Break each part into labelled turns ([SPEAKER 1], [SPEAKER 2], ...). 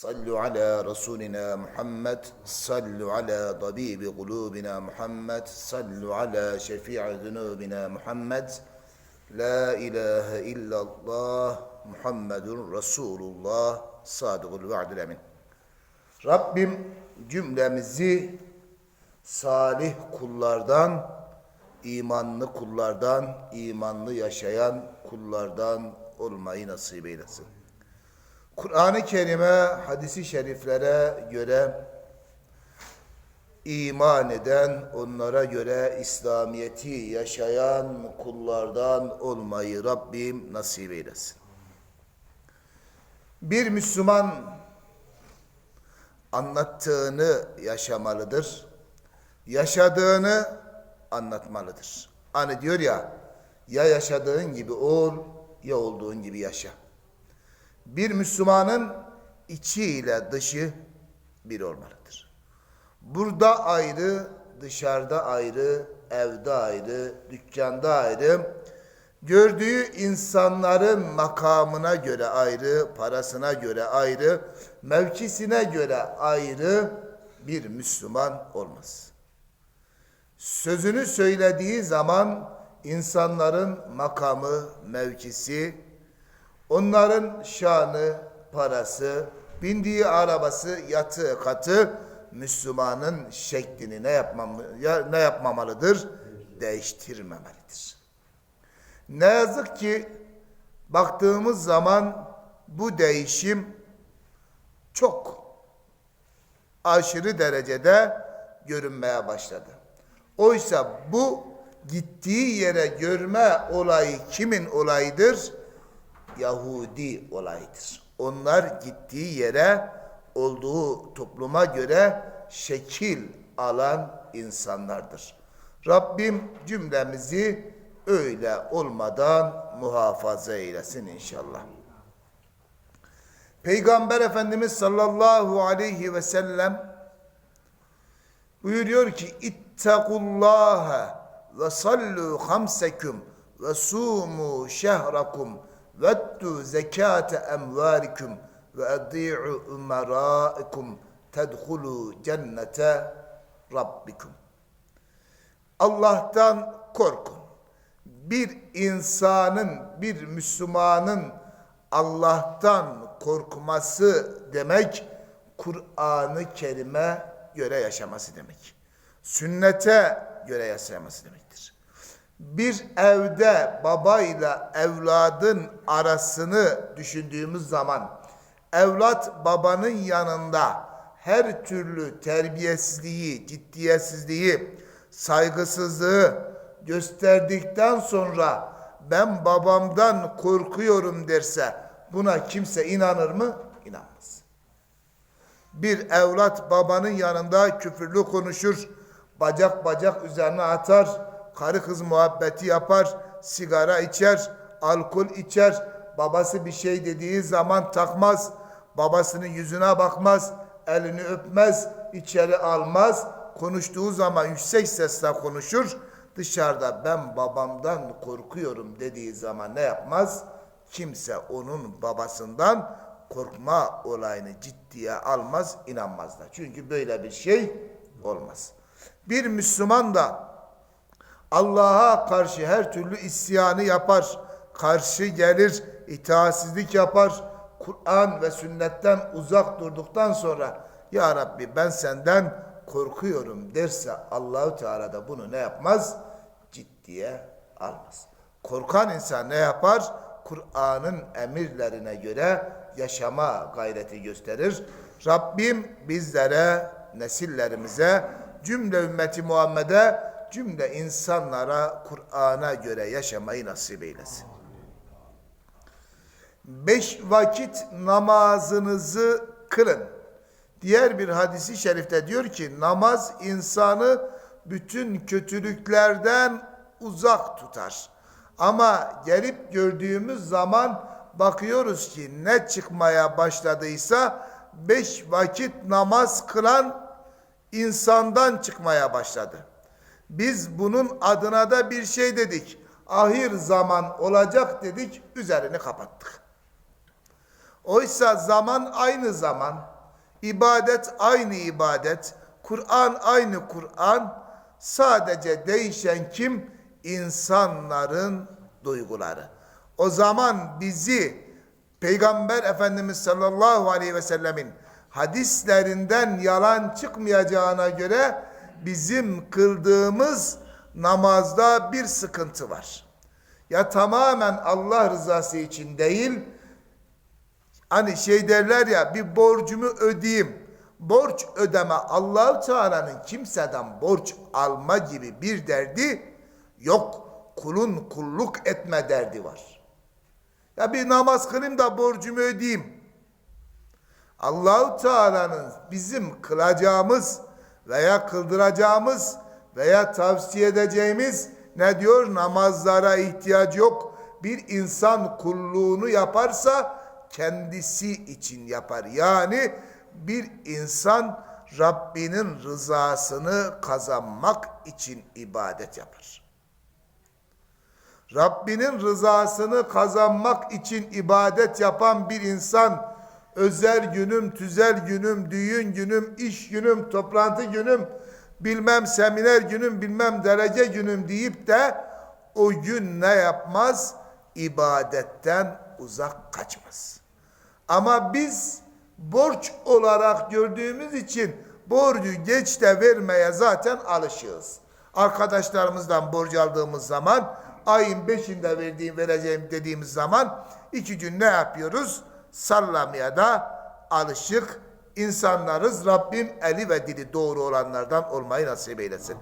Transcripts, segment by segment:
[SPEAKER 1] صلوا على رسولنا محمد صلوا على طبيب قلوبنا محمد صلوا على شفيع ذنوبنا محمد لا إله إلا الله محمد رسول الله صادق الوعد الأمين Rabbim cümlemizi salih kullardan, imanlı kullardan, imanlı yaşayan kullardan olmayı nasip eylesin. Kur'an-ı Kerim'e, hadisi şeriflere göre iman eden, onlara göre İslamiyeti yaşayan kullardan olmayı Rabbim nasip eylesin. Bir Müslüman anlattığını yaşamalıdır. Yaşadığını anlatmalıdır. Hani diyor ya, ya yaşadığın gibi ol, ya olduğun gibi yaşa. Bir Müslümanın içi ile dışı bir olmalıdır. Burada ayrı, dışarıda ayrı, evde ayrı, dükkanda ayrı, gördüğü insanların makamına göre ayrı, parasına göre ayrı, mevkisine göre ayrı bir Müslüman olmaz. Sözünü söylediği zaman insanların makamı, mevkisi, onların şanı, parası, bindiği arabası, yatı, katı Müslümanın şeklini ne yapmam ya, ne yapmamalıdır? Değiştirmemelidir. Ne yazık ki baktığımız zaman bu değişim çok aşırı derecede görünmeye başladı. Oysa bu gittiği yere görme olayı kimin olayıdır? Yahudi olayıdır. Onlar gittiği yere olduğu topluma göre şekil alan insanlardır. Rabbim cümlemizi öyle olmadan muhafaza eylesin inşallah. Peygamber Efendimiz sallallahu aleyhi ve sellem buyuruyor ki ittakullaha ve sallu hamsekum ve sumu şehrakum ve ettu zekate emvarikum ve edi'u umaraikum tedhulu cennete rabbikum. Allah'tan korkun. Bir insanın, bir Müslümanın Allah'tan korkması demek, Kur'an-ı Kerim'e göre yaşaması demek. Sünnete göre yaşaması demektir. Bir evde babayla evladın arasını düşündüğümüz zaman, evlat babanın yanında her türlü terbiyesizliği, ciddiyetsizliği, saygısızlığı gösterdikten sonra ben babamdan korkuyorum derse buna kimse inanır mı? İnanmaz. Bir evlat babanın yanında küfürlü konuşur, bacak bacak üzerine atar, karı kız muhabbeti yapar, sigara içer, alkol içer, babası bir şey dediği zaman takmaz, babasının yüzüne bakmaz, elini öpmez, içeri almaz, konuştuğu zaman yüksek sesle konuşur, dışarıda ben babamdan korkuyorum dediği zaman ne yapmaz? Kimse onun babasından korkma olayını ciddiye almaz, inanmaz da. Çünkü böyle bir şey olmaz. Bir Müslüman da Allah'a karşı her türlü isyanı yapar, karşı gelir, itaatsizlik yapar, Kur'an ve sünnetten uzak durduktan sonra Ya Rabbi ben senden korkuyorum derse Allahu Teala da bunu ne yapmaz? Ciddiye almaz. Korkan insan ne yapar? Kur'an'ın emirlerine göre yaşama gayreti gösterir. Rabbim bizlere, nesillerimize, cümle ümmeti Muhammed'e, cümle insanlara Kur'an'a göre yaşamayı nasip eylesin. Beş vakit namazınızı kılın. Diğer bir hadisi şerifte diyor ki namaz insanı bütün kötülüklerden uzak tutar. Ama gelip gördüğümüz zaman bakıyoruz ki ne çıkmaya başladıysa beş vakit namaz kılan insandan çıkmaya başladı. Biz bunun adına da bir şey dedik. Ahir zaman olacak dedik, üzerini kapattık. Oysa zaman aynı zaman, ibadet aynı ibadet, Kur'an aynı Kur'an, sadece değişen kim? İnsanların duyguları. O zaman bizi Peygamber Efendimiz sallallahu aleyhi ve sellemin hadislerinden yalan çıkmayacağına göre bizim kıldığımız namazda bir sıkıntı var. Ya tamamen Allah rızası için değil, hani şey derler ya bir borcumu ödeyeyim. Borç ödeme Allahu Teala'nın kimseden borç alma gibi bir derdi yok. Kulun kulluk etme derdi var. Ya bir namaz kılayım da borcumu ödeyeyim. Allahu Teala'nın bizim kılacağımız veya kıldıracağımız veya tavsiye edeceğimiz ne diyor? Namazlara ihtiyaç yok. Bir insan kulluğunu yaparsa kendisi için yapar. Yani bir insan Rabbinin rızasını kazanmak için ibadet yapar. Rabbinin rızasını kazanmak için ibadet yapan bir insan özel günüm, tüzel günüm, düğün günüm, iş günüm, toplantı günüm, bilmem seminer günüm, bilmem derece günüm deyip de o gün ne yapmaz? İbadetten uzak kaçmaz. Ama biz borç olarak gördüğümüz için borcu geç de vermeye zaten alışığız. Arkadaşlarımızdan borç aldığımız zaman ayın beşinde verdiğim vereceğim dediğimiz zaman iki gün ne yapıyoruz? Sallamaya da alışık insanlarız. Rabbim eli ve dili doğru olanlardan olmayı nasip eylesin.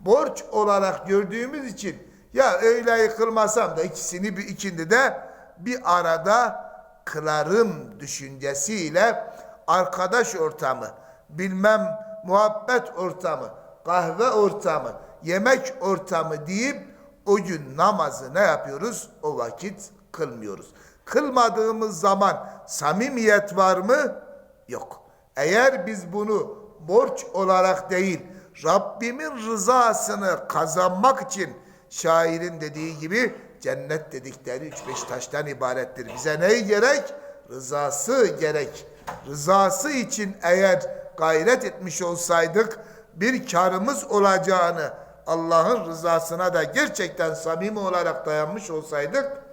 [SPEAKER 1] Borç olarak gördüğümüz için ya öyle yıkılmasam da ikisini bir ikindi de bir arada kılarım düşüncesiyle arkadaş ortamı, bilmem muhabbet ortamı, kahve ortamı, yemek ortamı deyip o gün namazı ne yapıyoruz? O vakit kılmıyoruz. Kılmadığımız zaman samimiyet var mı? Yok. Eğer biz bunu borç olarak değil, Rabbimin rızasını kazanmak için şairin dediği gibi cennet dedikleri üç beş taştan ibarettir. Bize ne gerek? Rızası gerek. Rızası için eğer gayret etmiş olsaydık bir karımız olacağını Allah'ın rızasına da gerçekten samimi olarak dayanmış olsaydık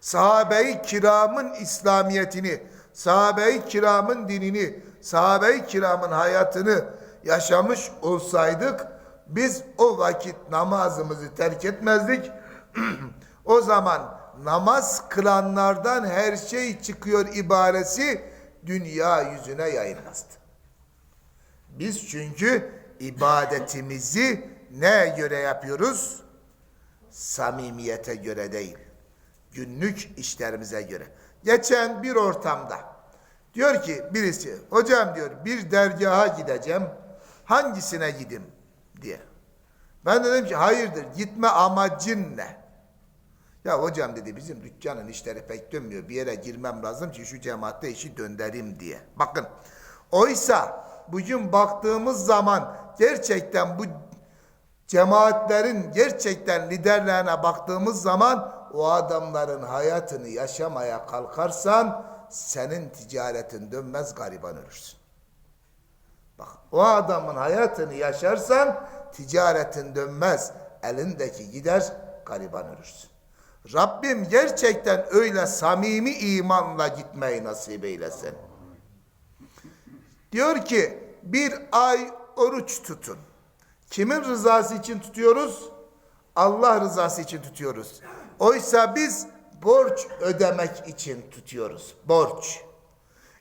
[SPEAKER 1] sahabe-i kiramın İslamiyetini, sahabe-i kiramın dinini, sahabe-i kiramın hayatını yaşamış olsaydık biz o vakit namazımızı terk etmezdik. o zaman namaz kılanlardan her şey çıkıyor ibaresi dünya yüzüne yayılmazdı. Biz çünkü ibadetimizi neye göre yapıyoruz? Samimiyete göre değil. Günlük işlerimize göre. Geçen bir ortamda diyor ki birisi hocam diyor bir dergaha gideceğim hangisine gideyim diye. Ben dedim ki hayırdır gitme amacın ne? Ya hocam dedi bizim dükkanın işleri pek dönmüyor. Bir yere girmem lazım ki şu cemaatte işi döndüreyim diye. Bakın oysa bugün baktığımız zaman gerçekten bu cemaatlerin gerçekten liderlerine baktığımız zaman o adamların hayatını yaşamaya kalkarsan senin ticaretin dönmez gariban ölürsün. Bak o adamın hayatını yaşarsan ticaretin dönmez. Elindeki gider gariban ölürsün. Rabbim gerçekten öyle samimi imanla gitmeyi nasip eylesin. Diyor ki bir ay oruç tutun. Kimin rızası için tutuyoruz? Allah rızası için tutuyoruz. Oysa biz borç ödemek için tutuyoruz. Borç.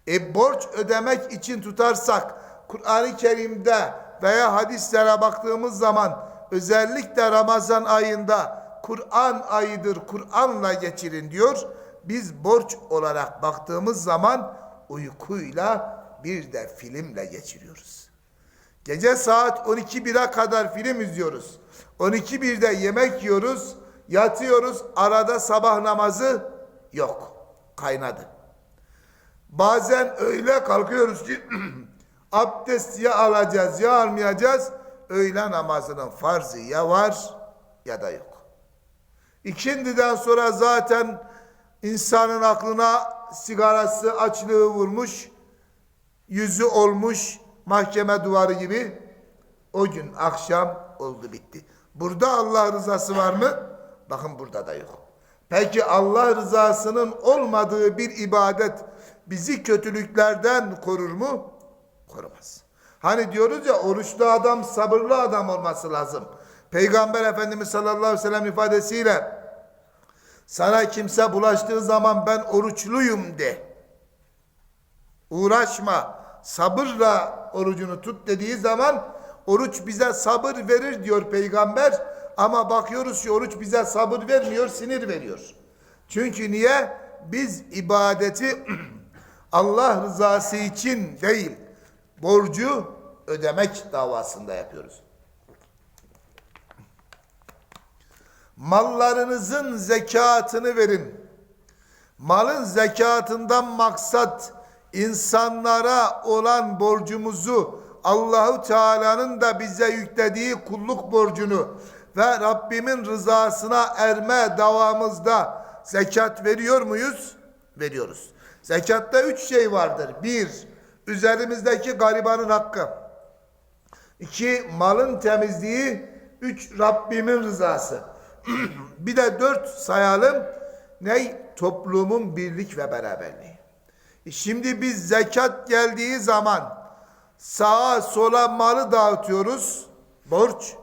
[SPEAKER 1] E borç ödemek için tutarsak Kur'an-ı Kerim'de veya hadislere baktığımız zaman özellikle Ramazan ayında Kur'an ayıdır, Kur'an'la geçirin diyor. Biz borç olarak baktığımız zaman uykuyla bir de filmle geçiriyoruz. Gece saat 12-1'e kadar film izliyoruz. 12-1'de yemek yiyoruz, yatıyoruz. Arada sabah namazı yok. Kaynadı. Bazen öyle kalkıyoruz ki abdest ya alacağız ya almayacağız. Öğle namazının farzı ya var ya da yok. İkindiden sonra zaten insanın aklına sigarası açlığı vurmuş, yüzü olmuş mahkeme duvarı gibi o gün akşam oldu bitti. Burada Allah rızası var mı? Bakın burada da yok. Peki Allah rızasının olmadığı bir ibadet bizi kötülüklerden korur mu? Korumaz. Hani diyoruz ya oruçlu adam sabırlı adam olması lazım. Peygamber Efendimiz sallallahu aleyhi ve sellem ifadesiyle sana kimse bulaştığı zaman ben oruçluyum de. Uğraşma. Sabırla orucunu tut dediği zaman oruç bize sabır verir diyor peygamber. Ama bakıyoruz ki oruç bize sabır vermiyor, sinir veriyor. Çünkü niye? Biz ibadeti Allah rızası için değil, borcu ödemek davasında yapıyoruz. Mallarınızın zekatını verin. Malın zekatından maksat insanlara olan borcumuzu Allahu Teala'nın da bize yüklediği kulluk borcunu ve Rabbimin rızasına erme davamızda zekat veriyor muyuz? Veriyoruz. Zekatta üç şey vardır. Bir, üzerimizdeki garibanın hakkı. İki, malın temizliği. Üç, Rabbimin rızası. bir de dört sayalım. Ne? Toplumun birlik ve beraberliği. E Şimdi biz zekat geldiği zaman sağa sola malı dağıtıyoruz. Borç.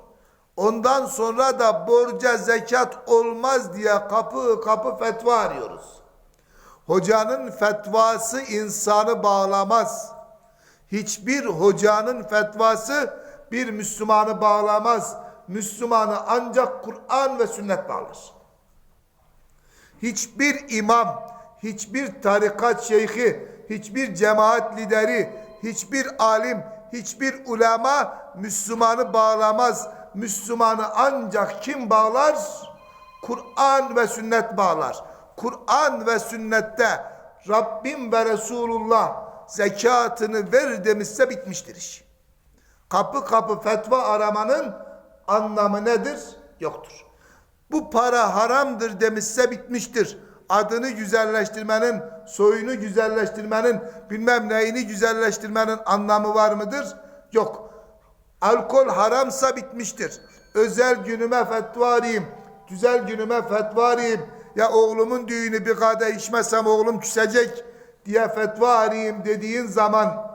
[SPEAKER 1] Ondan sonra da borca zekat olmaz diye kapı kapı fetva arıyoruz. Hocanın fetvası insanı bağlamaz. Hiçbir hocanın fetvası bir Müslümanı bağlamaz. Müslümanı ancak Kur'an ve sünnet bağlar. Hiçbir imam, hiçbir tarikat şeyhi, hiçbir cemaat lideri, hiçbir alim, hiçbir ulema Müslümanı bağlamaz. Müslümanı ancak kim bağlar? Kur'an ve sünnet bağlar. Kur'an ve sünnette Rabbim ve Resulullah zekatını ver demişse bitmiştir iş. Kapı kapı fetva aramanın anlamı nedir? Yoktur. Bu para haramdır demişse bitmiştir. Adını güzelleştirmenin, soyunu güzelleştirmenin, bilmem neyini güzelleştirmenin anlamı var mıdır? Yok. Alkol haramsa bitmiştir. Özel günüme fetva arayayım, güzel günüme fetva arayayım. Ya oğlumun düğünü bir kadeh içmezsem oğlum küsecek diye fetva arayayım dediğin zaman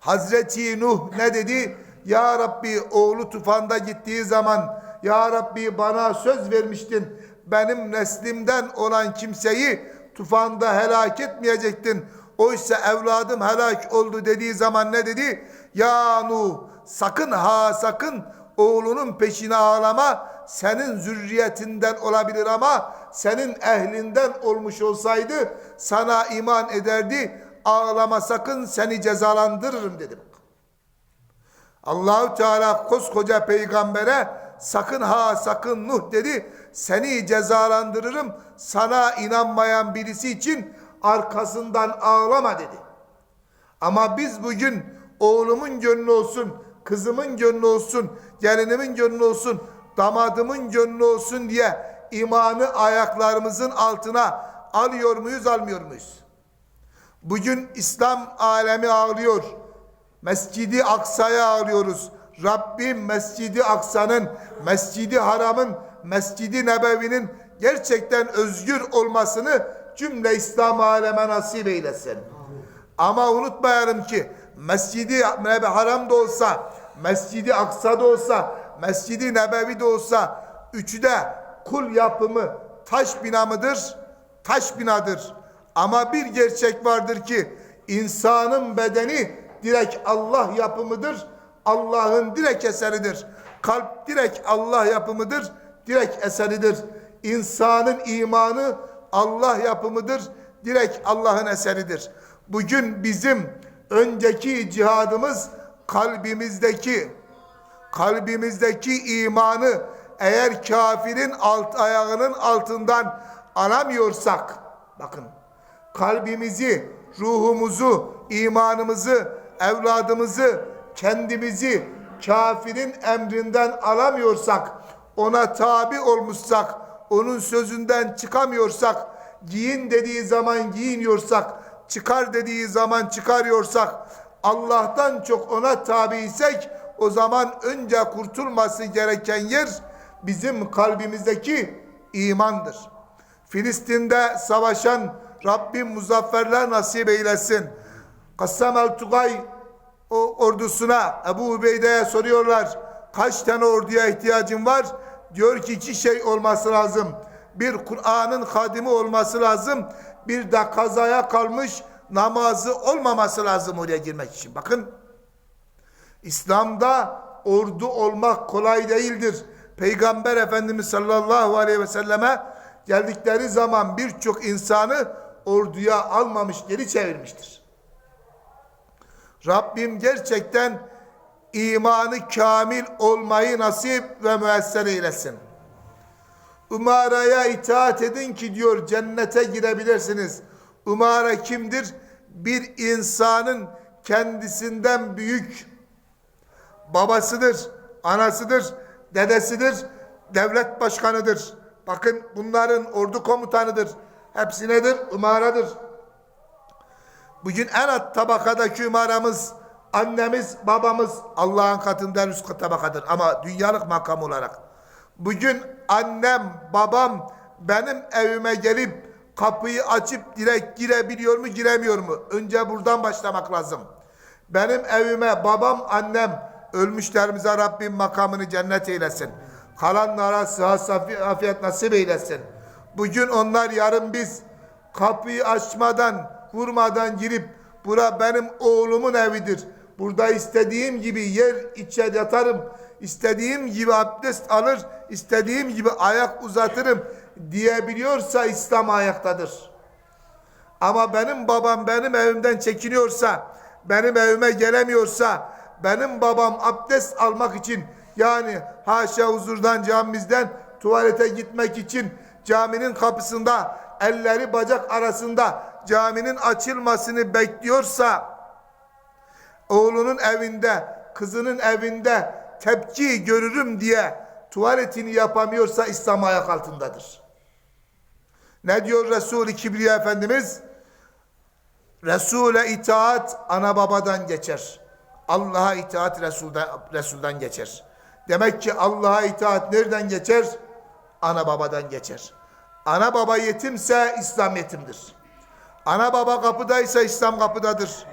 [SPEAKER 1] Hazreti Nuh ne dedi? Ya Rabbi oğlu tufanda gittiği zaman Ya Rabbi bana söz vermiştin. Benim neslimden olan kimseyi tufanda helak etmeyecektin. Oysa evladım helak oldu dediği zaman ne dedi? Ya Nuh sakın ha sakın oğlunun peşine ağlama. Senin zürriyetinden olabilir ama senin ehlinden olmuş olsaydı sana iman ederdi. Ağlama sakın seni cezalandırırım dedim. Allahu Teala koskoca peygambere sakın ha sakın Nuh dedi. Seni cezalandırırım. Sana inanmayan birisi için arkasından ağlama dedi. Ama biz bugün oğlumun gönlü olsun, kızımın gönlü olsun, gelinimin gönlü olsun, damadımın gönlü olsun diye imanı ayaklarımızın altına alıyor muyuz, almıyor muyuz? Bugün İslam alemi ağlıyor. Mescidi Aksa'ya ağlıyoruz. Rabbim Mescidi Aksa'nın, Mescidi Haram'ın, Mescidi Nebevi'nin gerçekten özgür olmasını cümle İslam aleme nasip eylesin. Ama unutmayalım ki Mescidi Nebevi Haram da olsa, Mescidi Aksa da olsa, Mescidi Nebevi de olsa üçü de kul yapımı taş bina mıdır? Taş binadır. Ama bir gerçek vardır ki insanın bedeni direkt Allah yapımıdır. Allah'ın direkt eseridir. Kalp direkt Allah yapımıdır. Direkt eseridir. İnsanın imanı Allah yapımıdır. Direkt Allah'ın eseridir. Bugün bizim önceki cihadımız kalbimizdeki kalbimizdeki imanı eğer kafirin alt ayağının altından alamıyorsak bakın kalbimizi, ruhumuzu, imanımızı, evladımızı, kendimizi kafirin emrinden alamıyorsak, ona tabi olmuşsak, onun sözünden çıkamıyorsak, giyin dediği zaman giyiniyorsak, çıkar dediği zaman çıkarıyorsak, Allah'tan çok ona tabi isek, o zaman önce kurtulması gereken yer bizim kalbimizdeki imandır. Filistin'de savaşan Rabbim muzafferler nasip eylesin. Kassam el Tugay o ordusuna Ebu Ubeyde'ye soruyorlar. Kaç tane orduya ihtiyacın var? Diyor ki iki şey olması lazım. Bir Kur'an'ın hadimi olması lazım. Bir de kazaya kalmış namazı olmaması lazım oraya girmek için. Bakın İslam'da ordu olmak kolay değildir. Peygamber Efendimiz sallallahu aleyhi ve selleme geldikleri zaman birçok insanı orduya almamış geri çevirmiştir. Rabbim gerçekten imanı kamil olmayı nasip ve müessere eylesin. Umara'ya itaat edin ki diyor cennete girebilirsiniz. Umara kimdir? Bir insanın kendisinden büyük babasıdır, anasıdır, dedesidir, devlet başkanıdır. Bakın bunların ordu komutanıdır. Hepsi nedir? Umaradır. Bugün en alt tabakadaki umaramız, annemiz, babamız Allah'ın katından üst tabakadır. Ama dünyalık makam olarak. Bugün annem, babam benim evime gelip kapıyı açıp direkt girebiliyor mu, giremiyor mu? Önce buradan başlamak lazım. Benim evime babam, annem ölmüşlerimize Rabbim makamını cennet eylesin. Kalanlara sıhhat, afiyet nasip eylesin. Bugün onlar yarın biz kapıyı açmadan, vurmadan girip bura benim oğlumun evidir. Burada istediğim gibi yer içe yatarım. İstediğim gibi abdest alır, istediğim gibi ayak uzatırım diyebiliyorsa İslam ayaktadır. Ama benim babam benim evimden çekiniyorsa, benim evime gelemiyorsa, benim babam abdest almak için yani haşa huzurdan camimizden tuvalete gitmek için caminin kapısında elleri bacak arasında caminin açılmasını bekliyorsa oğlunun evinde kızının evinde tepki görürüm diye tuvaletini yapamıyorsa İslam ayak altındadır. Ne diyor Resul-i Kibriya Efendimiz? Resul'e itaat ana babadan geçer. Allah'a itaat Resul'den, Resul'den geçer. Demek ki Allah'a itaat nereden geçer? Ana babadan geçer. Ana baba yetimse İslam yetimdir. Ana baba kapıdaysa İslam kapıdadır.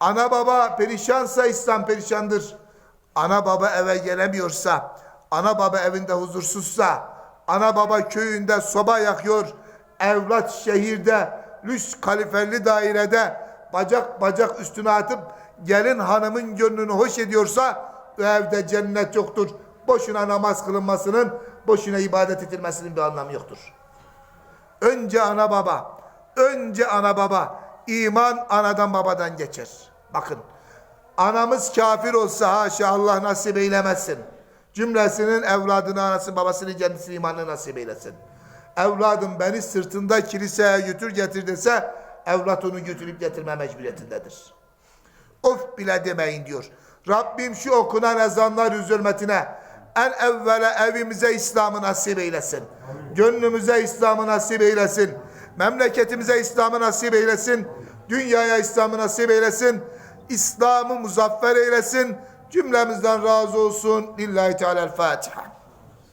[SPEAKER 1] Ana baba perişansa İslam perişandır. Ana baba eve gelemiyorsa, ana baba evinde huzursuzsa, ana baba köyünde soba yakıyor, evlat şehirde, lüks kaliferli dairede bacak bacak üstüne atıp gelin hanımın gönlünü hoş ediyorsa o evde cennet yoktur. Boşuna namaz kılınmasının, boşuna ibadet edilmesinin bir anlamı yoktur. Önce ana baba, önce ana baba, iman anadan babadan geçer. Bakın, anamız kafir olsa haşa Allah nasip eylemesin. Cümlesinin evladını, anasını, babasını, kendisini imanını nasip eylesin. Evladım beni sırtında kiliseye götür getir dese, evlat onu götürüp getirme mecburiyetindedir. Of bile demeyin diyor. Rabbim şu okunan ezanlar hürmetine en evvela evimize İslam'ı nasip eylesin. Gönlümüze İslam'ı nasip eylesin. Memleketimize İslam'ı nasip eylesin. Dünyaya İslam'ı nasip eylesin. İslam'ı muzaffer eylesin. Cümlemizden razı olsun. Lillahi Teala'l-Fatiha.